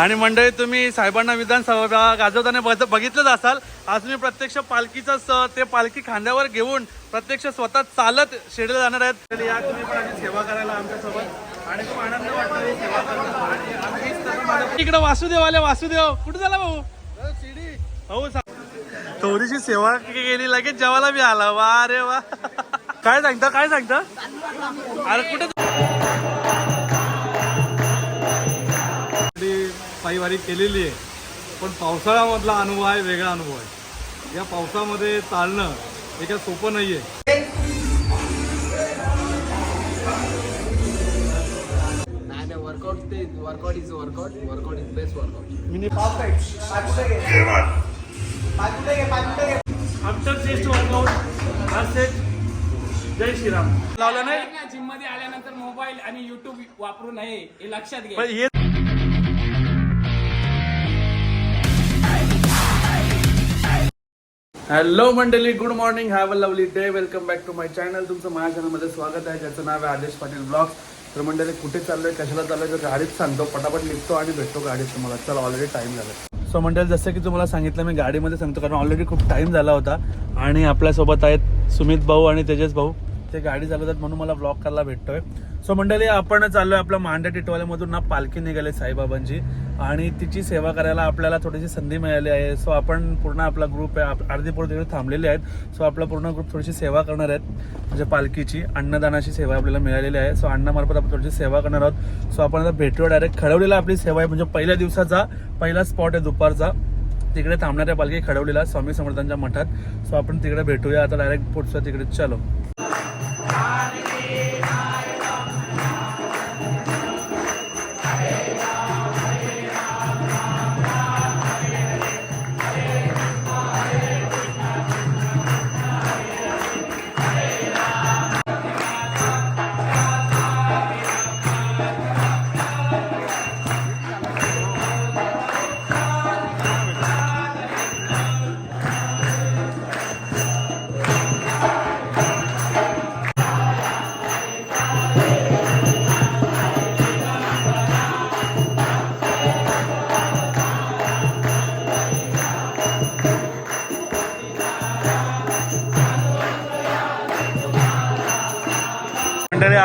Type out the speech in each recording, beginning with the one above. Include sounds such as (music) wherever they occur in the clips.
आणि मंडळी तुम्ही साहेबांना विधानसभा गाजवताना बघ- बघितलंच असाल. आज मी प्रत्यक्ष पालखीचं स- ते पालखी खांद्यावर घेऊन प्रत्यक्ष स्वतः चालत शिर्डीला जाणार आहेत. या तुम्ही पण आधी सेवा करायला आमच्यासोबत. आणि खूप आनंद वाटतो इकडे वासुदेव आले. वासुदेव. कुठे झाला भाऊ? हो थोडीशी सेवा केली लगेच जेवायला बी आला. वा रे वा. काय सांगता काय सांगता? अरे कुठे पायवारी केलेली आहे पण पावसाळ्यामधला अनुभव आहे वेगळा अनुभव आहे. या पावसामध्ये चालणं हे काय सोपं नाही आहे वर्कआउट ते workout is workout workout is best workout mini आमचं test workout set Jai Shriram. लावलं नाही? जिममध्ये आल्यानंतर मोबाईल आणि युट्यूब वापरू नये हे लक्षात घ्या. हॅलो मंडळी. Good morning have a lovely day welcome back to my channel तुमचं माझ्या चॅनलमध्ये स्वागत आहे. ज्याचं नाव आहे आदेश पाटील ब्लॉग तर मंडळी कुठे चाललोय? कशाला चाललोय? तर गाडीत सांगतो. पटापट निघतो आणि भेटतो गाडीत तुम्हाला. चला ऑलरेडी टाइम झाला. सो मंडळी जसं की तुम्हाला सांगितलं मी गाडीमध्ये सांगतो कारण ऑलरेडी खूप टाइम झाला होता. आणि आपल्यासोबत आहेत सुमित भाऊ आणि तेजस भाऊ. ते गाडी चालवतात म्हणून मला ब्लॉग करायला भेटतोय. सो मंडळी आपण चाललोय आपल्या मांड्या टिटवाल्यामधून ना पालखी निघाली साईबाबांची. आणि तिची सेवा करायला आपल्याला थोडीशी संधी मिळाली आहे. सो आपण पूर्ण आपला ग्रुप आहे आप- अर्धी तिकडे थांबलेले आहेत. सो आपला पूर्ण ग्रुप थोडीशी सेवा करणार आहेत. म्हणजे पालखीची अन्नदानाची सेवा आपल्याला मिळालेली आहे. सो अण्णामार्फत आपण थोडीशी सेवा करणार आहोत. सो आपण आता भेटूया डायरेक्ट खडवलेला आपली सेवा आहे म्हणजे पहिल्या दिवसाचा पहिला स्पॉट आहे दुपारचा. तिकडे थांबणाऱ्या पालखी खडवलेला स्वामी समर्थांच्या मठात. सो आपण तिकडे भेटूया. आता डायरेक्ट पुढचं तिकडे चलो.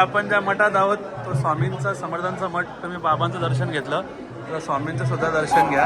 आपण ज्या मठात आहोत तो स्वामींचा समर्थांचा मठ तुम्ही बाबांचं दर्शन घेतलं तर स्वामींचं सुद्धा दर्शन घ्या.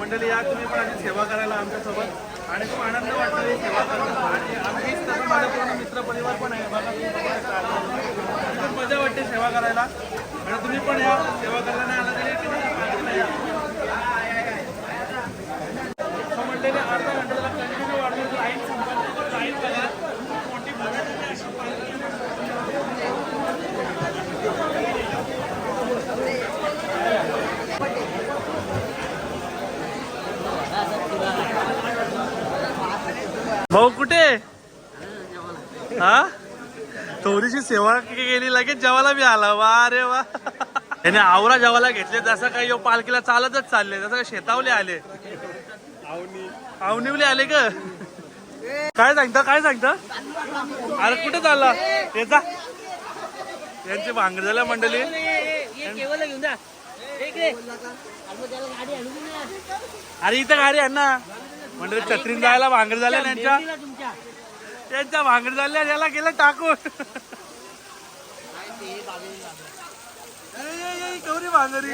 मंडळी. या तुम्ही पण आधी सेवा करायला आमच्यासोबत. आणि खूप आनंद वाटतो सेवा करताना आणि आम्हीच तसं माझा पूर्ण परिवार पण आहे. बघा खूप मजा वाटते सेवा करायला. आणि तुम्ही पण या. सेवा करायला नाही. आला तरी म्हणलेले अर्धा घंटा कंटिन्यू वाढवून लाईन संपत लाईन बघा. मोठी भव्य अशी भाऊ कुठे? हा? थोडीशी सेवा के- केली लगेच जेवायला बी आला. वा रे वा. त्याने आवरा जेवायला घेतले जसं काही पालखीला चालतच चालले जसं शेतावले आले. आवनिवले आले ग. काय सांगता काय सांगता? अरे कुठे चालला? याचा यांची भांगड झाल्या मंडळी. अरे इथं गाडी आहे ना. म्हणजे छत्रीन जायला भांगड झाल्या ना त्यांच्या भांगड झाल्या याला गेलं टाकून. गौरी भांगरी.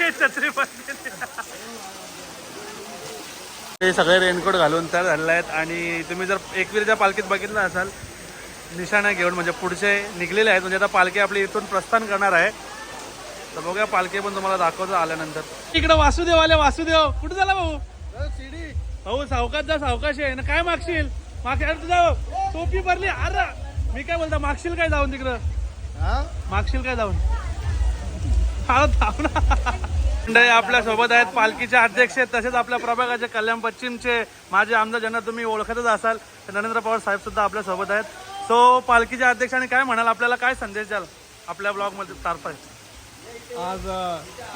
हे छत्री. ते. सगळे रेनकोट घालून तयार झालेले आहेत आणि तुम्ही जर एकविरीच्या पालखीत बघितलं असाल निशाणा घेऊन म्हणजे पुढचे निघलेले आहेत म्हणजे आता पालखी आपली इथून प्रस्थान करणार आहे. तर बघूया पालखी पण तुम्हाला दाखवतो आल्यानंतर. इकडे वासुदेव आले वासुदेव. कुठे झाला भाऊ? भाऊ सावकाश जा सावकाश आहे ना काय मागशील? मागशील? अरे तुझा टोपी भरली. अरे मी काय बोलता मागशील काय जाऊन तिकडं? मागशील काय जाऊन? हा ना. मंडळी आपल्यासोबत आहेत पालखीचे अध्यक्ष आहेत तसेच आपल्या प्रभागाचे कल्याण पश्चिमचे माझे आमदार ज्यांना तुम्ही ओळखतच असाल तर नरेंद्र पवार साहेब सुद्धा आपल्यासोबत आहेत. सो पालखीच्या अध्यक्षाने काय म्हणाल? आपल्याला काय संदेश द्याल? आपल्या ब्लॉगमध्ये तारफा आज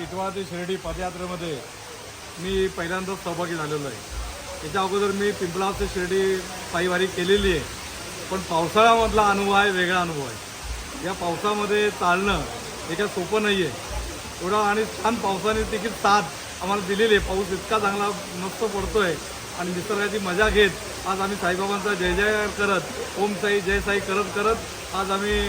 इटवा ते शिर्डी पदयात्रेमध्ये मी पहिल्यांदाच सहभागी झालेलो आहे. याच्या अगोदर मी पिंपळा ते शिर्डी पायवारी केलेली आहे. पण पावसाळ्यामधला अनुभव आहे वेगळा अनुभव आहे. या पावसामध्ये चालणं हे काय सोपं नाही आहे एवढा आणि छान पावसाने देखील साथ आम्हाला दिलेली आहे. पाऊस इतका चांगला मस्त पडतोय आणि निसर्गाची मजा घेत आज आम्ही साईबाबांचा जय जय करत ओम साई जय साई करत करत आज आम्ही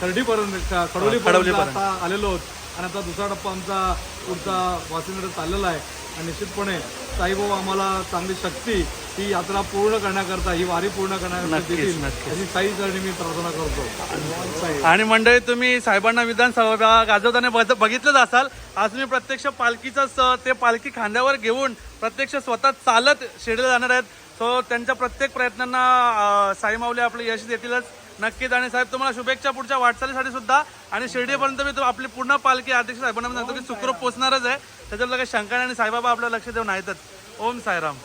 खर्डीपर्यंत खडोलीपर्यंत आता आलेलो आहोत. आणि आता दुसरा टप्पा आमचा पुढचा वासिंद्र चाललेला आहे. आणि निश्चितपणे साईबाबा आम्हाला चांगली शक्ती ही यात्रा पूर्ण करण्याकरता ही वारी पूर्ण करण्याकरता नक्कीच, देतील. नक्कीच. याची साई चरणी मी प्रार्थना करतो. आणि मंडळी तुम्ही साहेबांना विधानसभा गाजवताना बघ- बघितलंच असाल. आज तुम्ही प्रत्यक्ष पालखीचा स- ते पालखी खांद्यावर घेऊन प्रत्यक्ष स्वतः चालत शिर्डीला जाणार आहेत. सो त्यांच्या प्रत्येक प्रयत्नांना अं, साई माऊली आपले यश देतीलच. नक्कीच. आणि साहेब तुम्हाला शुभेच्छा पुढच्या वाटचालीसाठी सुद्धा. आणि शिर्डीपर्यंत मी तो आपली पूर्ण पालखी अध्यक्ष साहेबांना मी सांगतो की सुखरूप पोहोचणारच आहे. त्याच्यावर लगेच शंकर नाही आणि साईबाबा आपलं लक्ष देऊन आहेतच ओम सायराम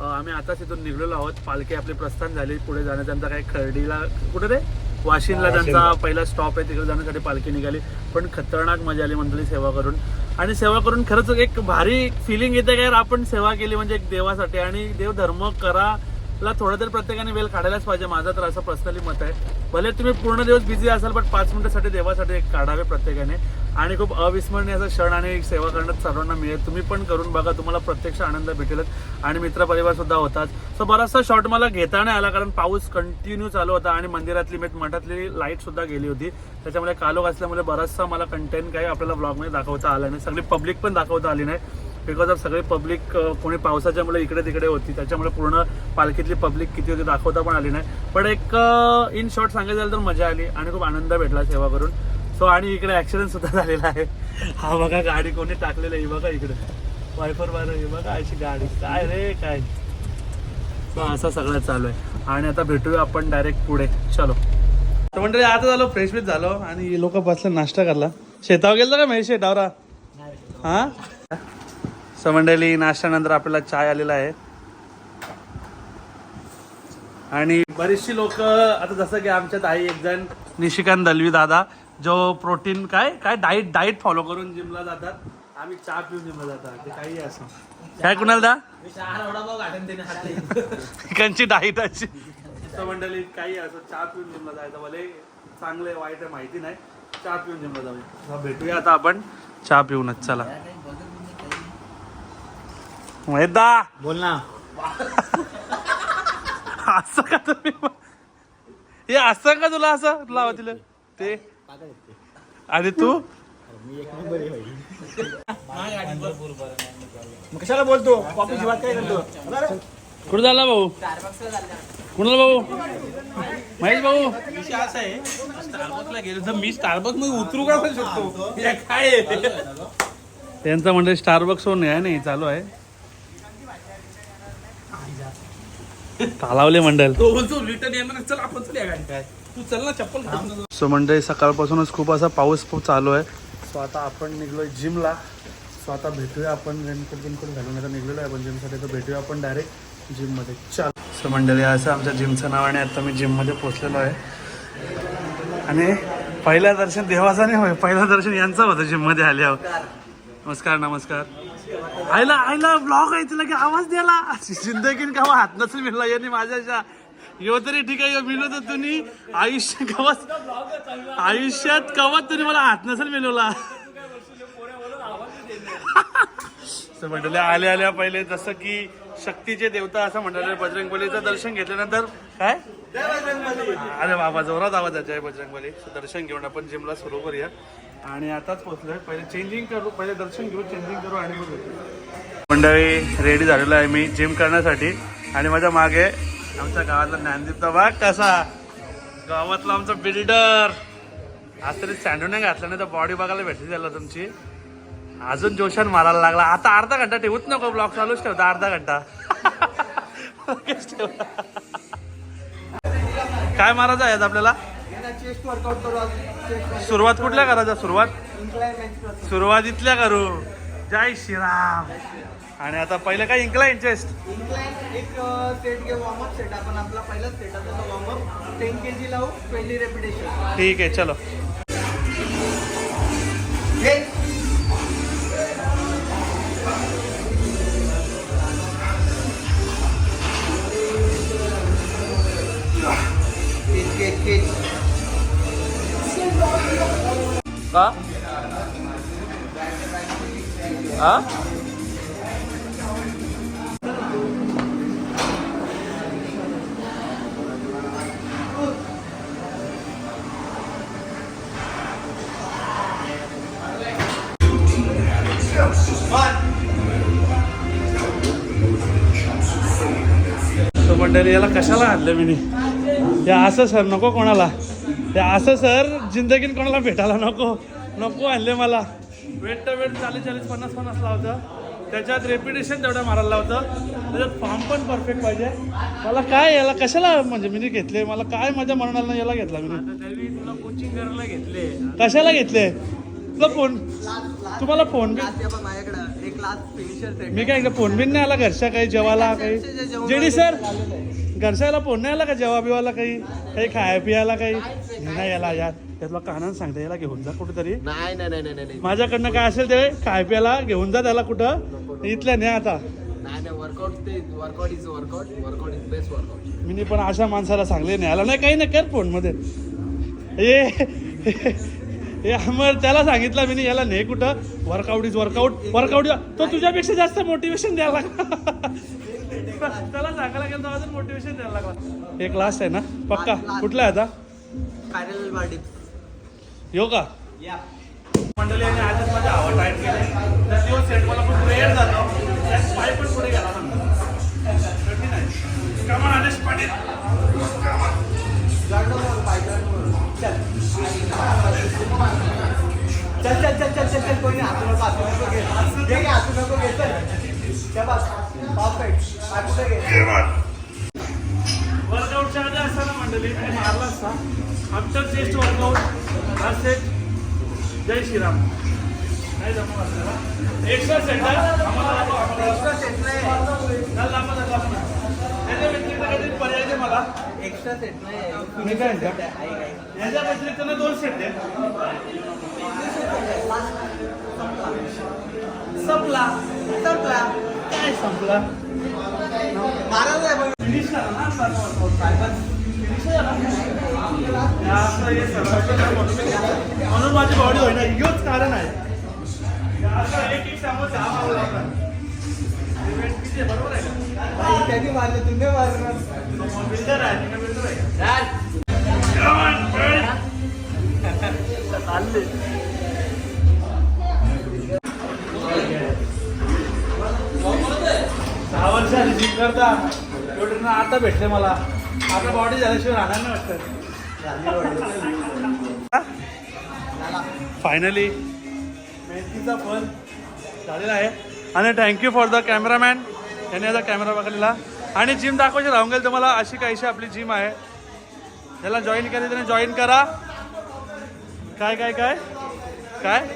आम्ही आताच इथून निघलेलो आहोत. पालखी आपली प्रस्थान झाली. पुढे जाण्याचा काही खर्डीला कुठे रे? वाशिनला त्यांचा पहिला स्टॉप आहे तिकडे जाण्यासाठी पालखी निघाली. पण खतरनाक मजा आली मंडळी सेवा करून. आणि सेवा करून खरंच एक भारी फिलिंग येते का यार आपण सेवा केली म्हणजे एक देवासाठी. आणि देव धर्म करा ला थोडं तरी प्रत्येकाने वेळ काढायलाच पाहिजे माझं तर असं पर्सनली मत आहे. भले तुम्ही पूर्ण दिवस बिझी असाल पण पाच मिनिटासाठी देवासाठी एक काढावे प्रत्येकाने. आणि खूप अविस्मरणीय असा क्षण आणि सेवा करण्यात सर्वांना मिळेल. तुम्ही पण करून बघा तुम्हाला प्रत्यक्ष आनंद भेटेलच आणि मित्रपरिवार सुद्धा होताच सो बराचसा शॉट मला घेता नाही आला कारण पाऊस कंटिन्यू चालू होता आणि मंदिरातली मी मठातली लाइट सुद्धा गेली होती. त्याच्यामुळे कालोख असल्यामुळे बराचसा मला कंटेंट काही आपल्याला ब्लॉगमध्ये दाखवता आला नाही. सगळी पब्लिक पण दाखवता आली नाही. बिकॉज ऑफ सगळी पब्लिक कोणी पावसाच्यामुळे इकडे तिकडे होती. त्याच्यामुळे पूर्ण पालखीतली पब्लिक किती होती दाखवता पण आली नाही. पण एक इन शॉर्ट सांगायचं झालं तर मजा आली आणि खूप आनंद भेटला सेवा करून. सो आणि इकडे ऍक्सिडेंट सुद्धा झालेला आहे. हा बघा गाडी कोणी टाकलेली आहे. बघा इकडे. वायफर बार ही बघा अशी गाडी. काय रे काय? सो असं सगळं चालू आहे. आणि आता भेटूया आपण डायरेक्ट पुढे. चलो. तर म्हणजे आता झालो फ्रेश फ्रेश झालो. आणि लोक बसले नाश्ता करला शेतावर गेलो का मेश शेतावरा? हा? सो मंडळी नाश्त्यानंतर आपल्याला चाय आलेला आहे. आणि बरीचशी लोक आता जसं की आमच्यात आई एक जण निशिकांत दलवी दादा. जो प्रोटीन काय काय डाईट डाईट फॉलो करून जिमला जातात. आम्ही चहा पिऊन जिमला जातात. ते काही असो. काय कुणाल दा? त्यांची डाईट अशी. मंडळी काही असो चहा पिऊन जिमला जायचं भले. चांगलं आहे वाईट आहे माहिती नाही. चहा पिऊन जिमला जाऊया. भेटूया आता आपण. चहा पिऊनच चला. मैदा बोल ना. असं का तुम्ही? हे असं का तुला असं लावा तिला? ते आणि तू. कशाला बोलतो? कॉफी शिवाय काय करतो? कुठं झाला भाऊ? कुणाला भाऊ? महेश भाऊ? विषय असा आहे स्टारबक्सला गेलो तर मी स्टारबक्समध्ये उतरू का पण शकतो? काय? आहे? त्यांचं म्हणजे स्टारबक्स होऊन आहे नाही चालू आहे. तालावले मंडळ तो बोलतो रिटर्न येणार चल आपण चल या गाडी काय तू चल ना चप्पल सो म्हणजे सकाळपासूनच खूप असा पाऊस खूप चालू आहे. सो आता आपण निघलोय जिमला. सो आता भेटूया आपण रेनकोट बिनकोट घालून आता निघलेलो आहे आपण जिमसाठी तर भेटूया आपण डायरेक्ट जिममध्ये. चल. सो मंडळी असं आमच्या जिमचं नाव आणि आता मी जिममध्ये पोचलेलो आहे. आणि पहिलं दर्शन देवाचं नाही होय पहिलं दर्शन यांचं होतं जिममध्ये आल्यावर. नमस्कार नमस्कार. आईला आईला ब्लॉग आहे तिला की आवाज द्याला जिंदगीन का हात नसेल मिळला यांनी माझ्याच्या यो तरी ठीक आहे यो मिळलो तर तुम्ही आयुष्य कवाच आयुष्यात कवाच तुम्ही मला हात नसेल मिळवला. (laughs) तर आल्या आल्या पहिले जसं की शक्तीचे देवता असं म्हटलं बजरंग बलीचं दर्शन घेतल्यानंतर काय? अरे बाबा जोरात आवाज आहे बजरंगबली. बजरंग बली दर्शन घेऊन आपण जिमला सुरू करूया. आणि आताच पोहोचलोय. पहिले चेंजिंग करू पहिले दर्शन घेऊ चेंजिंग करू आणि मंडळी रेडी झालेलो आहे मी जिम करण्यासाठी. आणि माझ्या मागे आमच्या गावातला ज्ञानदीपचा भाग कसा? गावातला आमचा बिल्डर. आज तरी सँडू नाही घातलं नाही तर बॉडी बघायला भेटली त्याला तुमची. अजून जोशान मारायला लागला. आता अर्धा घंटा ठेवूच नको ब्लॉक चालूच ठेवता अर्धा घंटा. काय मारायचं आहे आज आपल्याला? सुरुवात कुठल्या करायचा? सुरुवात? सुरुवात इथल्या करू. जय श्रीराम. आणि आता पहिलं काय इन्क्लाइन चेस्ट इन्क्लाइन एक सेट घे वॉर्मअप सेट आपण आपला पहिला सेट आता वॉर्मअप टेन के जी लावू रेपिटेशन ठीक आहे चलो. का? मंडळी याला कशाला आणलं मी हे असं सर नको कोणाला. हे असं सर जिंदगीन कोणाला भेटायला नको. नको आणले मला. वेट तर वेट चाळीस चाळीस पन्नास पन्नास लावतं त्याच्यात रेपिटेशन तेवढं मारायला लावतं. त्याच्यात फॉर्म पण परफेक्ट पाहिजे. मला काय याला कशाला म्हणजे मी घेतले? मला काय माझ्या मरणाला याला घेतला मी तुला कोचिंग करायला घेतले. कशाला घेतले? तुला फोन. तुम्हाला फोन बी पण माझ्याकडे. एक लास्ट फिनिशर सेट मी काय फोन बिन नाही आला घरच्या काही जेवायला काही? जेडी सर घरच्याला फोन नाही आला का? जेवा बिवायला काही? काही खाया पियाला काही? नाही याला यार. त्यातला कानानं सांगता याला घेऊन जा कुठेतरी. नाही नाही नाही नाही नाही. माझ्याकडनं काय असेल ते खाय प्यायला घेऊन जा त्याला कुठं? इथल्या नाही आता मी पण अशा माणसाला सांगले नाही आला नाही काही नाही कर फोनमध्ये. ये हे अमर त्याला सांगितलं मी याला नाही कुठं? वर्कआउट इज वर्कआउट वर्कआउट तो तुझ्यापेक्षा जास्त मोटिवेशन द्यायला लागला. त्याला सांगायला गेलं तर अजून मोटिवेशन द्यायला लागला. एक क्लास आहे ना? पक्का? कुठला आहे आता? येऊ का? मंडळी आणि आजच माझा आवड टाईप केले तर सेट मला पाय पण पुढे गेला. आदेश पाटील. चल चल चल चल चल चल कोणी हातू नको हातू नको घे. घे घे, हातू नको घे चल. शाबास परफेक्ट हातू घे? वर्कआउटच्या आधी असताना मंडळी मी मारला असता आफ्टर चेस्ट वर्कआउट हा सेट जय श्रीराम. नाही जमत आपल्याला. एक्स्ट्रा सेट एक्स्ट्रा सेट नाही. त्याच्या व्यतिरिक्त काहीतरी पर्याय दे मला. एक्स्ट्रा सेट नाही काय याच्या? व्यतिरिक्त ना दोन सेट दे संपला. संपला. काय संपला? फिनिश करा ना असं हे सगळं म्हणून माझी बॉडी होईना. योच कारण आहे. असं एक एक सांगून दहा बरोबर आहे? त्यांनी मारलं तुम्ही मारलं दहा वर्ष आली जिम करता एवढे आता भेटले मला आता बॉडी झाल्याशिवाय राहणार नाही वाटतं फायनली मेहनतीचा फल झालेला आहे. आणि थँक्यू फॉर द कॅमेरामॅन याने आता कॅमेरा पकडलेला आणि जिम दाखवायची राहून गेल तुम्हाला अशी काहीशी आपली जिम आहे. त्याला जॉईन करायचं त्याने जॉईन करा. काय काय काय? काय?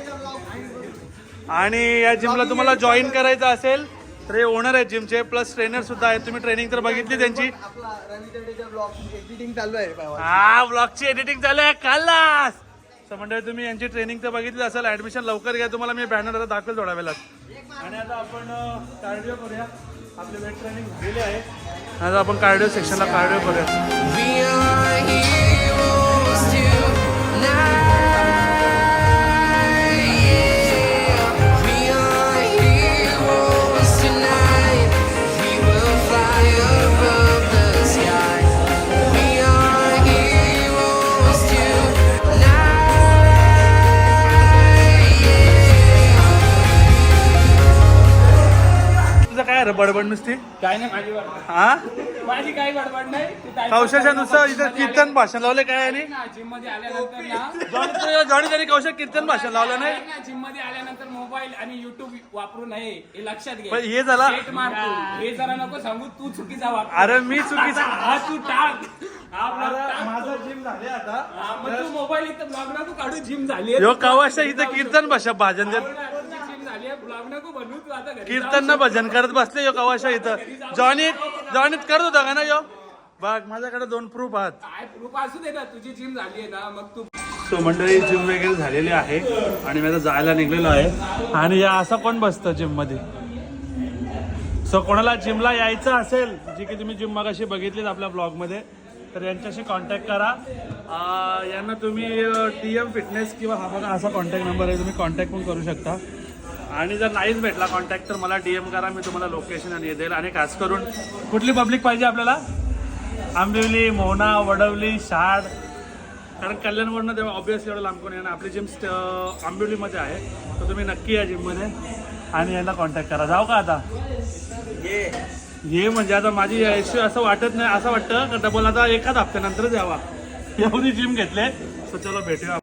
आणि या जिमला तुम्हाला जॉईन करायचं असेल तर हे ओनर आहेत जिमचे प्लस ट्रेनर सुद्धा आहेत. तुम्ही ट्रेनिंग तर बघितली त्यांची. एडिटिंग चालू आहे हा ब्लॉगची एडिटिंग चालू आहे कालास तर म्हणजे तुम्ही यांची ट्रेनिंग तर बघितली असेल. ऍडमिशन लवकर घ्या. तुम्हाला मी बॅनर आता दाखवेल थोड्या वेळात. आणि आता आपण कार्डिओ करूया. आपले वेट ट्रेनिंग आहे. आता आपण कार्डिओ सेक्शनला कार्डिओ करूया. बडबड नुसती? काय नाही माझी बडबड. हा? माझी काही बडबड नाही. तू करू नुसतं. इथं कीर्तन भाषण लावले काय आणि? जिममध्ये आल्यानंतर ना (laughs) जॉनी जॉनी तरी कौशल कीर्तन भाषण लावलं नाही? जिममध्ये आल्यानंतर मोबाईल आणि युट्यूब वापरू नये हे लक्षात घे. हे झाला तू. हे जरा नको सांगू तू चुकीचा वापर अरे मी चुकीचा हा तू टाक. माझं जिम झाले आता. हा, तू मोबाईल इथं ब्लॉग नको काढू जिम झाली यो कवाशा इथं कीर्तन भाषा भाजन देत कीर्तन ना भजन करत बसले यो कवाशा इथं. जॉनीत जॉनीत करत होता का ना यो? बघ माझ्याकडे दोन प्रूफ आहात. प्रूफ असू दे ना तुझी जिम झाली आहे ना मग तू सो मंडळी जिम वगैरे झालेली आहे आणि मी आता जायला निघलेलो आहे. आणि या असं कोण बसतं जिममध्ये? सो कोणाला जिमला यायचं असेल जी की तुम्ही जिम मगाशी बघितलीच आपल्या ब्लॉगमध्ये तर यांच्याशी कॉन्टॅक्ट करा. यांना तुम्ही टी एम फिटनेस किंवा हा बघा असा कॉन्टॅक्ट नंबर आहे तुम्ही कॉन्टॅक्ट पण करू शकता. आणि जर नाहीच भेटला कॉन्टॅक्ट तर मला डी एम करा मी तुम्हाला लोकेशन आणि हे देईल. आणि खास करून कुठली पब्लिक पाहिजे आपल्याला? आंबिवली मोहना वडवली शाड. कारण कल्याणवरनं तेव्हा ऑब्विसली एवढं लांब कोण येणार आपली जिम आंबिवलीमध्ये आहे. तर तुम्ही नक्की या जिममध्ये आणि यांना कॉन्टॅक्ट करा. जाऊ का आता? ये. म्हणजे आता माझी यायची असं वाटत नाही असं वाटतं. का डबल आता एकाच हप्त्यानंतरच यावा. एवढी जिम घेतले. सो चलो भेटूया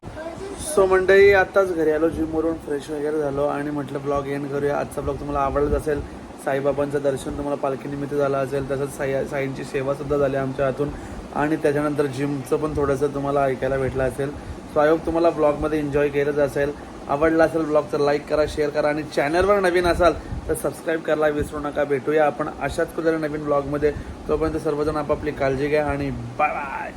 सो मंडळी आत्ताच घरी आलो जिमवरून फ्रेश वगैरे झालो आणि म्हटलं ब्लॉग एंड करूया. आजचा ब्लॉग तुम्हाला आवडत असेल साईबाबांचं दर्शन तुम्हाला पालखीनिमित्त झालं असेल तसंच साई साईंची सेवासुद्धा झाली आमच्या हातून. आणि त्याच्यानंतर जिमचं पण थोडंसं तुम्हाला ऐकायला भेटलं असेल. सो आय होप तुम्हाला ब्लॉगमध्ये एन्जॉय केलंच असेल. आवडला असेल ब्लॉग तर लाईक करा शेअर करा. आणि चॅनलवर नवीन असाल तर सबस्क्राईब करायला विसरू नका. भेटूया आपण अशाच कुठल्या नवीन ब्लॉगमध्ये तोपर्यंत सर्वजण आपापली काळजी घ्या आणि बाय बाय